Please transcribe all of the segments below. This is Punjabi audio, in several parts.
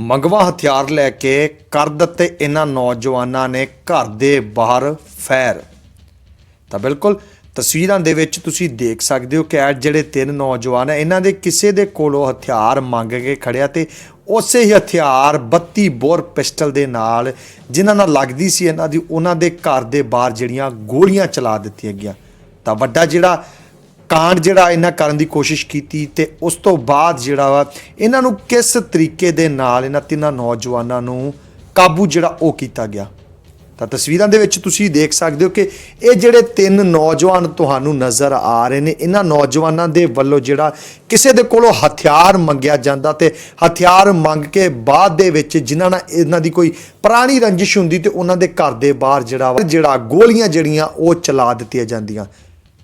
ਮੰਗਵਾ ਹਥਿਆਰ ਲੈ ਕੇ ਕਰ ਦਿੱਤੇ ਇਹਨਾਂ ਨੌਜਵਾਨਾਂ ਨੇ ਘਰ ਦੇ ਬਾਹਰ ਫੈਰ। ਤਾਂ ਬਿਲਕੁਲ ਤਸਵੀਰਾਂ ਦੇ ਵਿੱਚ ਤੁਸੀਂ ਦੇਖ ਸਕਦੇ ਹੋ ਕਿ ਇਹ ਜਿਹੜੇ ਤਿੰਨ ਨੌਜਵਾਨ ਹੈ, ਇਹਨਾਂ ਦੇ ਕਿਸੇ ਦੇ ਕੋਲੋਂ ਹਥਿਆਰ ਮੰਗ ਕੇ ਖੜਿਆ ਤੇ ਉਸੇ ਹੀ ਹਥਿਆਰ 32 ਬੋਰ ਪਿਸਟਲ ਦੇ ਨਾਲ ਜਿਨ੍ਹਾਂ ਨਾਲ ਲੱਗਦੀ ਸੀ ਇਹਨਾਂ ਦੀ, ਉਹਨਾਂ ਦੇ ਘਰ ਦੇ ਬਾਹਰ ਜਿਹੜੀਆਂ ਗੋਲੀਆਂ ਚਲਾ ਦਿੱਤੀਆਂ ਗਈਆਂ। ਤਾਂ ਵੱਡਾ ਜਿਹੜਾ ਕਾਂਡ ਜਿਹੜਾ ਇਹਨਾਂ ਕਰਨ ਦੀ ਕੋਸ਼ਿਸ਼ ਕੀਤੀ ਤੇ ਉਸ ਤੋਂ ਬਾਅਦ ਜਿਹੜਾ ਵਾ, ਇਹਨਾਂ ਨੂੰ ਕਿਸ ਤਰੀਕੇ ਦੇ ਨਾਲ ਇਹਨਾਂ ਤਿੰਨਾਂ ਨੌਜਵਾਨਾਂ ਨੂੰ ਕਾਬੂ ਜਿਹੜਾ ਉਹ ਕੀਤਾ ਗਿਆ? ਤਾਂ ਤਸਵੀਰਾਂ ਦੇ ਵਿੱਚ ਤੁਸੀਂ ਦੇਖ ਸਕਦੇ ਹੋ ਕਿ ਇਹ ਜਿਹੜੇ ਤਿੰਨ ਨੌਜਵਾਨ ਤੁਹਾਨੂੰ ਨਜ਼ਰ ਆ ਰਹੇ ਨੇ, ਇਹਨਾਂ ਨੌਜਵਾਨਾਂ ਦੇ ਵੱਲੋਂ ਜਿਹੜਾ ਕਿਸੇ ਦੇ ਕੋਲੋਂ ਹਥਿਆਰ ਮੰਗਿਆ ਜਾਂਦਾ ਤੇ ਹਥਿਆਰ ਮੰਗ ਕੇ ਬਾਅਦ ਦੇ ਵਿੱਚ ਜਿਨ੍ਹਾਂ ਨਾਲ ਇਹਨਾਂ ਦੀ ਕੋਈ ਪੁਰਾਣੀ ਰੰਜਿਸ਼ ਹੁੰਦੀ ਤੇ ਉਹਨਾਂ ਦੇ ਘਰ ਦੇ ਬਾਹਰ ਜਿਹੜਾ ਜਿਹੜਾ ਗੋਲੀਆਂ ਜਿਹੜੀਆਂ ਉਹ ਚਲਾ ਦਿੱਤੀਆਂ ਜਾਂਦੀਆਂ।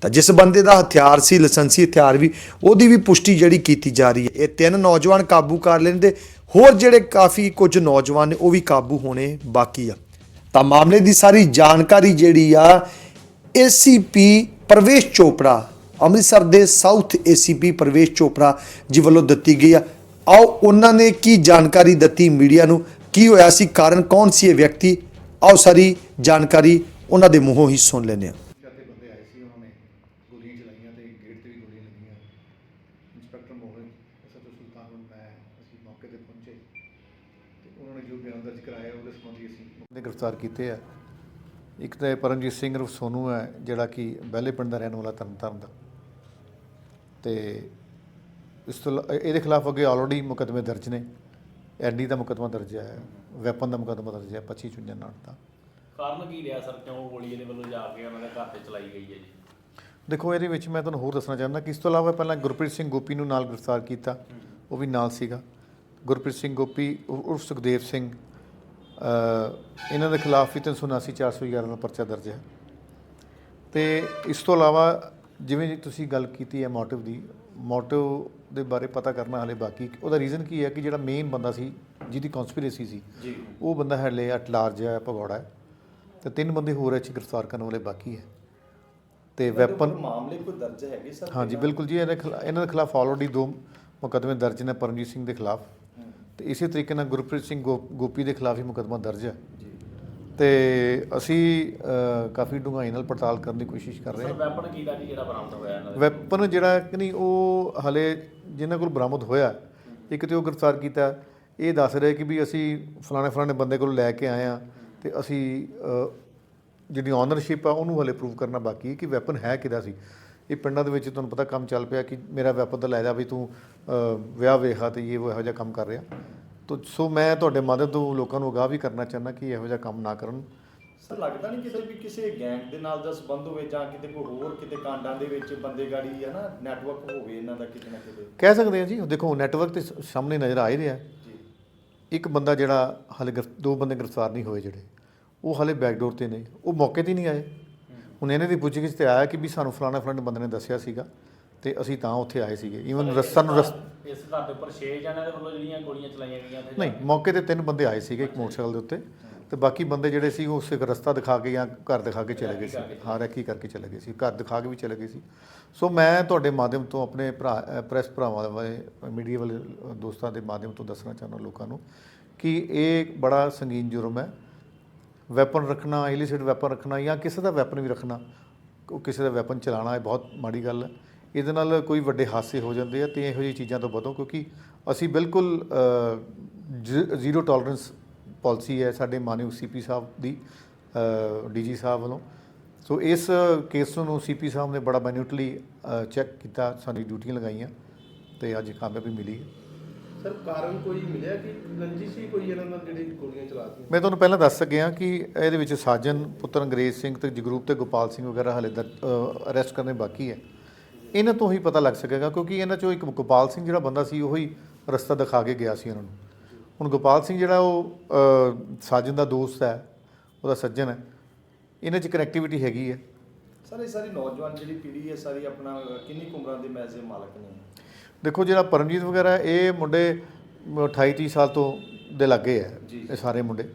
ਤਾਂ ਜਿਸ ਬੰਦੇ ਦਾ ਹਥਿਆਰ ਸੀ, ਲਾਇਸੈਂਸੀ ਹਥਿਆਰ ਵੀ, ਉਹਦੀ ਵੀ ਪੁਸ਼ਟੀ ਜਿਹੜੀ ਕੀਤੀ ਜਾ ਰਹੀ ਹੈ। ਇਹ ਤਿੰਨ ਨੌਜਵਾਨ ਕਾਬੂ ਕਰ ਲੈਂਦੇ, ਹੋਰ ਜਿਹੜੇ ਕਾਫੀ ਕੁਝ ਨੌਜਵਾਨ ਨੇ, ਉਹ ਵੀ ਕਾਬੂ ਹੋਣੇ ਬਾਕੀ ਆ। ਤਾਂ ਮਾਮਲੇ ਦੀ ਸਾਰੀ ਜਾਣਕਾਰੀ ਜਿਹੜੀ ਆ ਏਸੀਪੀ ਪ੍ਰਵੇਸ਼ ਚੋਪੜਾ, ਅੰਮ੍ਰਿਤਸਰ ਦੇ ਸਾਊਥ ਏਸੀਪੀ ਪ੍ਰਵੇਸ਼ ਚੋਪੜਾ ਜੀ ਵੱਲੋਂ ਦਿੱਤੀ ਗਈ ਆ। ਆਓ ਉਹਨਾਂ ਨੇ ਕੀ ਜਾਣਕਾਰੀ ਦਿੱਤੀ ਮੀਡੀਆ ਨੂੰ? ਕੀ ਹੋਇਆ ਸੀ? ਕਾਰਨ ਕੌਣ ਸੀ ਇਹ ਵਿਅਕਤੀ? ਆਓ ਸਾਰੀ ਜਾਣਕਾਰੀ ਉਹਨਾਂ ਦੇ ਮੂੰਹੋਂ ਹੀ ਸੁਣ ਲੈਂਦੇ ਹਾਂ ਤੇ ਬੰਦੇ ਆਏ ਸੀ ਉਹਨਾਂ ਨੇ ਗੋਲੀਆਂ ਚਲਾਈਆਂ ਤੇ ਗੇਟ ਤੇ ਵੀ ਗੋਲੀਆਂ ਲੱਗੀਆਂ ਇੰਸਪੈਕਟਰ ਮੋਹਨ ਐਸਐਚਓ ਸੁਲਤਾਨ ਮੈਂ ਅਸੀਂ ਮੌਕੇ ਤੇ ਪਹੁੰਚੇ ਤੇ ਉਹਨਾਂ ਨੇ ਜੋ ਬਿਆਨ ਦਰਜ ਕਰਾਇਆ ਉਹਦੇ ਸੰਬੰਧੀ ਅਸੀਂ ਉਹਨੇ ਗ੍ਰਿਫਤਾਰ ਕੀਤੇ ਆ। ਇੱਕ ਤਾਂ ਇਹ ਪਰਮਜੀਤ ਸਿੰਘ ਰਫ ਸੋਨੂ ਹੈ ਜਿਹੜਾ ਕਿ ਬਹਿਲੇ ਪਿੰਡ ਦਾ ਰਹਿਣ ਵਾਲਾ ਤਰਨਤਾਰਨ ਦਾ। ਤੇ ਇਸ ਤੋਂ ਇਹਦੇ ਖਿਲਾਫ ਅੱਗੇ ਆਲਰੇਡੀ ਮੁਕੱਦਮੇ ਦਰਜ ਨੇ। ਐਨਡੀ ਦਾ ਮੁਕੱਦਮਾ ਦਰਜ ਹੈ ਵੈਪਨ ਦਾ ਮੁਕੱਦਮਾ ਦਰਜ ਹੈ 25 ਚੁੰਜਨ ਨਾਲ ਦਾ। ਕਾਰਨ ਕੀ ਰਿਹਾ ਸਰ? ਕਿਉਂ ਗੋਲੀ ਇਹਦੇ ਵੱਲੋਂ ਜਾ ਕੇ ਉਹਨਾਂ ਦੇ ਘਰ ਤੇ ਚਲਾਈ ਗਈ ਹੈ ਜੀ? ਦੇਖੋ ਇਹਦੇ ਵਿੱਚ ਮੈਂ ਤੁਹਾਨੂੰ ਹੋਰ ਦੱਸਣਾ ਚਾਹੁੰਦਾ ਕਿ ਇਸ ਤੋਂ ਇਲਾਵਾ ਪਹਿਲਾਂ ਗੁਰਪ੍ਰੀਤ ਸਿੰਘ ਗੋਪੀ ਨੂੰ ਨਾਲ ਗ੍ਰਿਫਤਾਰ ਕੀਤਾ। ਉਹ ਵੀ ਨਾਲ ਸੀਗਾ। ਗੁਰਪ੍ਰੀਤ ਸਿੰਘ ਗੋਪੀ ਉਰ- ਉਰਫ ਸੁਖਦੇਵ ਸਿੰਘ ਇਹਨਾਂ ਦੇ ਖਿਲਾਫ ਵੀ 379 411 ਦਾ ਪਰਚਾ ਦਰਜ ਹੈ। ਤੇ ਇਸ ਤੋਂ ਇਲਾਵਾ ਜਿਵੇਂ ਤੁਸੀਂ ਗੱਲ ਕੀਤੀ ਹੈ ਮੋਟਿਵ ਦੀ ਮੋਟਿਵ ਦੇ ਬਾਰੇ ਪਤਾ ਕਰਨਾ ਹਲੇ ਬਾਕੀ ਉਹਦਾ ਰੀਜ਼ਨ ਕੀ ਹੈ ਕਿ ਜਿਹੜਾ ਮੇਨ ਬੰਦਾ ਸੀ ਜਿਹਦੀ ਕਨਸਪੀਰੇਸੀ ਸੀ ਉਹ ਬੰਦਾ ਹਲੇ ਅਟ ਲਾਰਜ ਹੈ ਭਗੌੜਾ ਹੈ। ਤੇ ਤਿੰਨ ਬੰਦੇ ਹੋਰ ਇਹ 'ਚ ਗ੍ਰਿਫਤਾਰ ਕਰਨ ਵਾਲੇ ਬਾਕੀ ਹੈ। ਤੇ ਵੈਪਨ ਮਾਮਲੇ ਕੋਈ ਦਰਜ ਹੈਗੇ ਸਰ? ਹਾਂਜੀ ਬਿਲਕੁਲ ਜੀ ਇਹਨਾਂ ਦੇ ਖਿਲਾਫ ਆਲਰੇਡੀ ਦੋ ਮੁਕੱਦਮੇ ਦਰਜ ਨੇ ਪਰਮਜੀਤ ਸਿੰਘ ਦੇ ਖਿਲਾਫ। ਤੇ ਇਸੇ ਤਰੀਕੇ ਨਾਲ ਗੁਰਪ੍ਰੀਤ ਸਿੰਘ ਗੋਪੀ ਦੇ ਖਿਲਾਫ ਹੀ ਮੁਕੱਦਮਾ ਦਰਜ ਹੈ। ਤੇ ਅਸੀਂ ਕਾਫੀ ਡੂੰਘਾਈ ਨਾਲ ਪੜਤਾਲ ਕਰਨ ਦੀ ਕੋਸ਼ਿਸ਼ ਕਰ ਰਹੇ ਹਾਂ। ਵੈਪਨ ਕੀ ਦਾ ਜੀ ਜਿਹੜਾ ਬਰਾਮਦ ਹੋਇਆ ਇਹਨਾਂ ਦਾ? ਵੈਪਨ ਜਿਹੜਾ ਕਿ ਨਹੀਂ ਉਹ ਹਲੇ ਜਿਨ੍ਹਾਂ ਕੋਲ ਬਰਾਮਦ ਹੋਇਆ ਇੱਕ ਤੇ ਉਹ ਗ੍ਰਿਫਤਾਰ ਕੀਤਾ। ਇਹ ਦੱਸ ਰਹੇ ਕਿ ਵੀ ਅਸੀਂ ਫਲਾਣੇ ਫਲਾਣੇ ਬੰਦੇ ਕੋਲ ਲੈ ਕੇ ਆਏ ਆ ਤੇ ਅਸੀਂ ਜਿਹੜੀ ਓਨਰਸ਼ਿਪ ਆ ਉਹਨੂੰ ਹਲੇ ਪ੍ਰੂਵ ਕਰਨਾ ਬਾਕੀ ਹੈ ਕਿ ਵੈਪਨ ਹੈ ਕਿਹਦਾ ਸੀ। ਇਹ ਪਿੰਡਾਂ ਦੇ ਵਿੱਚ ਤੁਹਾਨੂੰ ਪਤਾ ਕੰਮ ਚੱਲ ਪਿਆ ਕਿ ਮੇਰਾ ਵੈਪਨ ਤਾਂ ਲੈ ਜਾ ਵੀ ਤੂੰ ਵਿਆਹ ਵੇਖਾ ਤੇ ਇਹ ਉਹ ਇਹੋ ਜਿਹਾ ਕੰਮ ਕਰ ਰਿਹਾ। ਤੋ ਸੋ ਮੈਂ ਤੁਹਾਡੇ ਮਾਧਿਅਮ ਤੋਂ ਲੋਕਾਂ ਨੂੰ ਅਗਾਹ ਵੀ ਕਰਨਾ ਚਾਹੁੰਦਾ ਕਿ ਇਹੋ ਜਿਹਾ ਕੰਮ ਨਾ ਕਰਨ। ਸਰ ਲੱਗਦਾ ਨਹੀਂ ਕਿਤੇ ਵੀ ਕਿਸੇ ਗੈਂਗ ਦੇ ਨਾਲ ਦਾ ਸੰਬੰਧ ਹੋਵੇ ਜਾਂ ਕਿਤੇ ਕੋਈ ਹੋਰ ਕਿਤੇ ਕਾਂਡਾਂ ਦੇ ਵਿੱਚ ਬੰਦੇ ਗਾੜੀ ਹੈ ਨਾ ਨੈਟਵਰਕ ਹੋਵੇ ਇਹਨਾਂ ਦਾ ਕਿਤੇ ਨਾ ਕਿਤੇ। ਕਹਿ ਸਕਦੇ ਹਾਂ ਜੀ ਦੇਖੋ ਨੈਟਵਰਕ ਤੇ ਸਾਹਮਣੇ ਨਜ਼ਰ ਆ ਹੀ ਰਿਹਾ। ਜੀ। ਇੱਕ ਬੰਦਾ ਜਿਹੜਾ ਹਲੇ ਦੋ ਬੰਦੇ ਗ੍ਰਿਫਤਾਰ ਨਹੀਂ ਹੋਏ ਜਿਹੜੇ। ਉਹ ਹਲੇ ਬੈਕਡੋਰ ਤੇ ਨੇ। ਉਹ ਮੌਕੇ ਤੇ ਨਹੀਂ ਆਏ। ਹੁਣ ਇਹਨਾਂ ਦੀ ਪੁੱਛਗਿੱਛ ਤੇ ਆਇਆ ਕਿ ਵੀ ਸਾਨੂੰ ਫਲਾਣਾ ਫਲਾਣੇ ਬੰਦੇ ਨੇ ਦੱਸਿਆ ਸੀਗਾ ਤੇ ਅਸੀਂ ਤਾਂ ਉੱਥੇ ਆਏ ਸੀਗੇ। ਈਵਨ ਰਸਤਾ ਨੂੰ ਰਸ ਇਸ ਘਰ ਦੇ ਉੱਪਰ 6 ਜਣਿਆਂ ਦੇ ਵੱਲੋਂ ਜਿਹੜੀਆਂ ਗੋਲੀਆਂ ਚਲਾਈਆਂ ਗਈਆਂ ਤੇ ਨਹੀਂ ਮੌਕੇ ਤੇ ਤਿੰਨ ਬੰਦੇ ਆਏ ਸੀਗੇ ਇੱਕ ਮੋਟਰਸਾਈਕਲ ਦੇ ਉੱਤੇ ਤੇ ਬਾਕੀ ਬੰਦੇ ਜਿਹੜੇ ਸੀ ਉਹ ਉਸੇ ਰਸਤਾ ਦਿਖਾ ਕੇ ਜਾਂ ਘਰ ਦਿਖਾ ਕੇ ਚਲੇ ਗਏ ਸੀ। ਹਾਂ ਰੈਕੀ ਕਰਕੇ ਚਲੇ ਗਏ ਸੀ। ਘਰ ਦਿਖਾ ਕੇ ਵੀ ਚਲੇ ਗਏ ਸੀ। ਸੋ ਮੈਂ ਤੁਹਾਡੇ ਮਾਧਿਅਮ ਤੋਂ ਆਪਣੇ ਭਰਾ ਪ੍ਰੈਸ ਭਰਾਵਾਂ ਵਾਲੇ ਮੀਡੀਆ ਵਾਲੇ ਦੋਸਤਾਂ ਦੇ ਮਾਧਿਅਮ ਤੋਂ ਦੱਸਣਾ ਚਾਹੁੰਦਾ ਲੋਕਾਂ ਨੂੰ ਕਿ ਇਹ ਬੜਾ ਸੰਗੀਨ ਜੁਰਮ ਹੈ। ਵੈਪਨ ਰੱਖਣਾ ਇਲਿਸਿਟ ਵੈਪਨ ਰੱਖਣਾ ਜਾਂ ਕਿਸੇ ਦਾ ਵੈਪਨ ਵੀ ਰੱਖਣਾ, ਉਹ ਕਿਸੇ ਦਾ ਵੈਪਨ ਚਲਾਉਣਾ, ਇਹ ਬਹੁਤ ਮਾੜੀ ਗੱਲ ਹੈ। ਇਹਦੇ ਨਾਲ ਕੋਈ ਵੱਡੇ ਹਾਦਸੇ ਹੋ ਜਾਂਦੇ ਆ ਤੇ ਇਹੋ ਜਿਹੀ ਚੀਜ਼ਾਂ ਤੋਂ ਬਚੋ ਕਿਉਂਕਿ ਅਸੀਂ ਬਿਲਕੁਲ ਜ਼ੀਰੋ ਟੋਲਰੈਂਸ ਪਾਲਿਸੀ ਹੈ ਸਾਡੇ ਮਾਨਯੋਗ ਸੀਪੀ ਸਾਹਿਬ ਦੀ ਡੀਜੀ ਸਾਹਿਬ ਵੱਲੋਂ। ਸੋ ਇਸ ਕੇਸ ਨੂੰ ਸੀਪੀ ਸਾਹਿਬ ਨੇ ਬੜਾ ਮੈਨੂਟਲੀ ਚੈੱਕ ਕੀਤਾ, ਸਾਡੀ ਡਿਊਟੀਆਂ ਲਗਾਈਆਂ ਤੇ ਅੱਜ ਕਾਮਯਾਬੀ ਮਿਲੀ ਹੈ। ਸਰ ਕਾਰਨ ਕੋਈ ਮਿਲਿਆ ਕਿ ਰੰਜਿਸ਼ ਹੀ ਕੋਈ ਇਹਨਾਂ ਨਾਲ ਜਿਹੜੀ ਗੋਲੀਆਂ ਚਲਾਤੀਆਂ? ਮੈਂ ਤੁਹਾਨੂੰ ਪਹਿਲਾਂ ਦੱਸ ਸਕਿਆ ਕਿ ਇਹਦੇ ਵਿੱਚ ਸਾਜਨ ਪੁੱਤਰ ਅੰਗਰੇਜ਼ ਸਿੰਘ ਤੇ ਜਗਰੂਪ ਤੇ ਗੋਪਾਲ ਸਿੰਘ ਵਗੈਰਾ ਹਲੇ ਅਰੈਸਟ ਕਰਨੇ ਬਾਕੀ ਹੈ। ਇਹਨਾਂ ਤੋਂ ਹੀ ਪਤਾ ਲੱਗ ਸਕੇਗਾ ਕਿਉਂਕਿ ਇਹਨਾਂ ਚੋਂ ਇੱਕ ਗੋਪਾਲ ਸਿੰਘ ਜਿਹੜਾ ਬੰਦਾ ਸੀ ਉਹੀ ਰਸਤਾ ਦਿਖਾ ਕੇ ਗਿਆ ਸੀ ਇਹਨਾਂ ਨੂੰ। ਹੁਣ ਗੋਪਾਲ ਸਿੰਘ ਜਿਹੜਾ ਉਹ ਸਾਜਨ ਦਾ ਦੋਸਤ ਹੈ ਉਹਦਾ ਸੱਜਣ ਹੈ ਇਹਨਾਂ 'ਚ ਕਨੈਕਟੀਵਿਟੀ ਹੈਗੀ ਹੈ। ਸਰ ਇਹ ਸਾਰੀ ਨੌਜਵਾਨ ਜਿਹੜੀ ਪੀੜ੍ਹੀ ਹੈ ਸਾਰੀ ਆਪਣਾ ਕਿੰਨੀ ਕੁ ਉਮਰਾਂ ਦੇ ਦੇ ਮਾਲਕ ਨੇ? ਦੇਖੋ ਜਿਹੜਾ ਪਰਮਜੀਤ ਵਗੈਰਾ ਇਹ ਮੁੰਡੇ 28 30 ਸਾਲ ਤੋਂ ਦੇ ਲੱਗੇ ਜੀ। ਇਹ ਸਾਰੇ ਮੁੰਡੇ।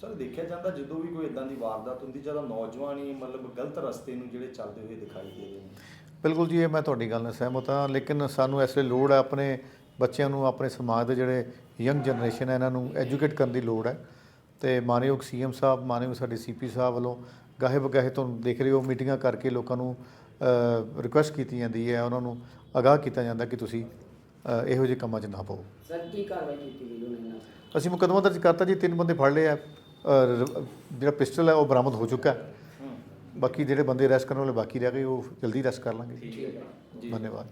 ਸਰ ਦੇਖਿਆ ਜਾਂਦਾ ਜਦੋਂ ਵੀ ਕੋਈ ਇਦਾਂ ਦੀ ਵਾਰਦਾਤ ਹੁੰਦੀ ਜਦੋਂ ਨੌਜਵਾਨ ਮਤਲਬ ਗਲਤ ਰਸਤੇ ਨੂੰ ਜਿਹੜੇ ਚੱਲਦੇ ਹੋਏ ਦਿਖਾਈ ਦੇ ਰਹੇ ਨੇ। ਬਿਲਕੁਲ ਜੀ ਇਹ ਮੈਂ ਤੁਹਾਡੀ ਗੱਲ ਨਾਲ ਸਹਿਮਤ ਹਾਂ ਲੇਕਿਨ ਸਾਨੂੰ ਇਸ ਵੇਲੇ ਲੋੜ ਹੈ ਆਪਣੇ ਬੱਚਿਆਂ ਨੂੰ ਆਪਣੇ ਸਮਾਜ ਦੇ ਜਿਹੜੇ ਯੰਗ ਜਨਰੇਸ਼ਨ ਹੈ ਇਹਨਾਂ ਨੂੰ ਐਜੂਕੇਟ ਕਰਨ ਦੀ ਲੋੜ ਹੈ। ਤੇ ਮਾਨਯੋਗ ਸੀਐਮ ਸਾਹਿਬ ਮਾਨਯੋਗ ਸਾਡੇ ਸੀਪੀ ਸਾਹਿਬ ਵੱਲੋਂ ਗਾਹੇ ਬਗਾਹੇ ਤੁਹਾਨੂੰ ਦੇਖ ਰਹੇ ਹੋ ਮੀਟਿੰਗਾਂ ਕਰਕੇ ਲੋਕਾਂ ਨੂੰ ਰਿਕੁਐਸਟ ਕੀਤੀ ਜਾਂਦੀ ਹੈ ਉਹਨਾਂ ਨੂੰ ਅਗਾਹ ਕੀਤਾ ਜਾਂਦਾ ਕਿ ਤੁਸੀਂ ਅ, ਇਹੋ ਜਿਹੇ ਕੰਮਾਂ 'ਚ ਨਾ ਪਾਓ ਸਰ ਕੀ ਕਾਰਵਾਈ ਕੀਤੀ ਗਈ ਉਹਨਾਂ ਨਾਲ? ਅਸੀਂ ਮੁਕੱਦਮਾ ਦਰਜ ਕਰਤਾ ਜੀ ਤਿੰਨ ਬੰਦੇ ਫੜ ਲਏ ਆ ਅ, ਰ- ਜਿਹੜਾ ਪਿਸਟਲ ਹੈ ਉਹ ਬਰਾਮਦ ਹੋ ਚੁੱਕਾ ਹੈ। ਬਾਕੀ ਜਿਹੜੇ ਬੰਦੇ ਅਰੈਸਟ ਕਰਨ ਵਾਲੇ ਬਾਕੀ ਰਹਿ ਗਏ ਉਹ ਜਲਦੀ ਅਰੈਸਟ ਕਰ ਲਾਂਗੇ। ਧੰਨਵਾਦ।